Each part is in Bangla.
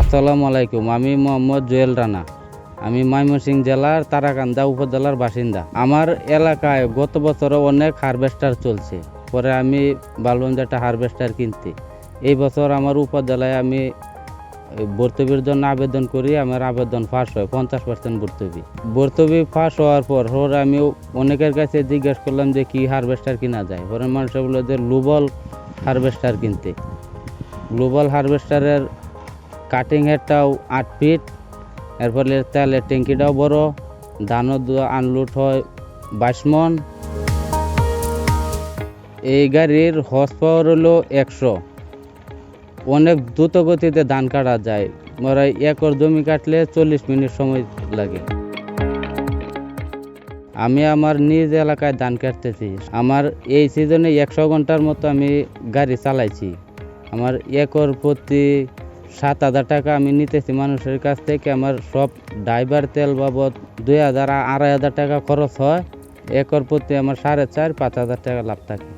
আসসালামু আলাইকুম, আমি মোহাম্মদ জুয়েল রানা। আমি ময়মনসিংহ জেলার তারাকান্দা উপজেলার বাসিন্দা। আমার এলাকায় গত বছরও অনেক হারভেস্টার চলছে। পরে আমি ভাবলাম হারভেস্টার কিনতে। এই বছর আমার উপজেলায় আমি ভর্তুকির জন্য আবেদন করি, আমার আবেদন ফাঁস হয়, পঞ্চাশ পার্সেন্ট ভর্তুকি। ভর্তুকি ফাঁস হওয়ার পর পরে আমি অনেকের কাছে জিজ্ঞেস করলাম যে কি হারভেস্টার কিনা যায়। পরে মানুষ বলল যে লুবল হারভেস্টার কিনতে। গ্লোবাল হারভেস্টারের কাটিং হেডটাও আট ফিট। এর ফলে তেলের ট্যাঙ্কিটাও বড়। ধানও আনলোড হয় বাইশ মন। এই গাড়ির হর্স পাওয়ার হলো একশো। অনেক দ্রুত গতিতে ধান কাটা যায়। মনে একর জমি কাটলে চল্লিশ মিনিট সময় লাগে। আমি আমার নিজ এলাকায় ধান কাটতেছি। আমার এই সিজনে একশো ঘণ্টার মতো আমি গাড়ি চালাইছি। আমার একর প্রতি সাত হাজার টাকা আমি নিতেছি মানুষের কাছ থেকে। আমার সব ড্রাইভার তেল বাবদ দুই হাজার আড়াই হাজার টাকা খরচ হয়। একর প্রতি আমার সাড়ে চার, পাঁচ হাজার টাকা লাভ থাকে।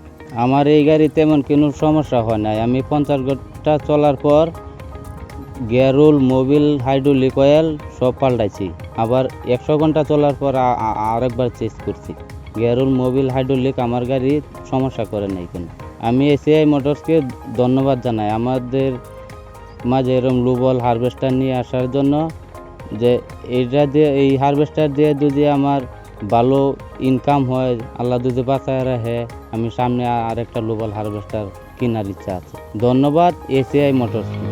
আমার এই গাড়ি তেমন কোনো সমস্যা হয় নাই। আমি পঞ্চাশ ঘণ্টা চলার পর গিয়ারুল মোবিল, হাইড্রোলিক অয়েল সব পাল্টাইছি। আবার একশো ঘণ্টা চলার পর আরেকবার চেঞ্জ করছি। গিয়ারুল মোবিল, হাইড্রোলিক আমার গাড়ি সমস্যা করে নাই কোনো। আমি এসিআই মোটরসকে ধন্যবাদ জানাই। আমাদের মাঝে এরকম লুবল হারভেস্টার নিয়ে আসার জন্য যে এইটা দিয়ে, এই হারভেস্টার দিয়ে যদি আমার ভালো ইনকাম হয়, আল্লাহ যদি বাঁচায় রাখে, আমি সামনে আরেকটা লুবল হারভেস্টার কেনার ইচ্ছা আছে। ধন্যবাদ এসিআই মোটরসকে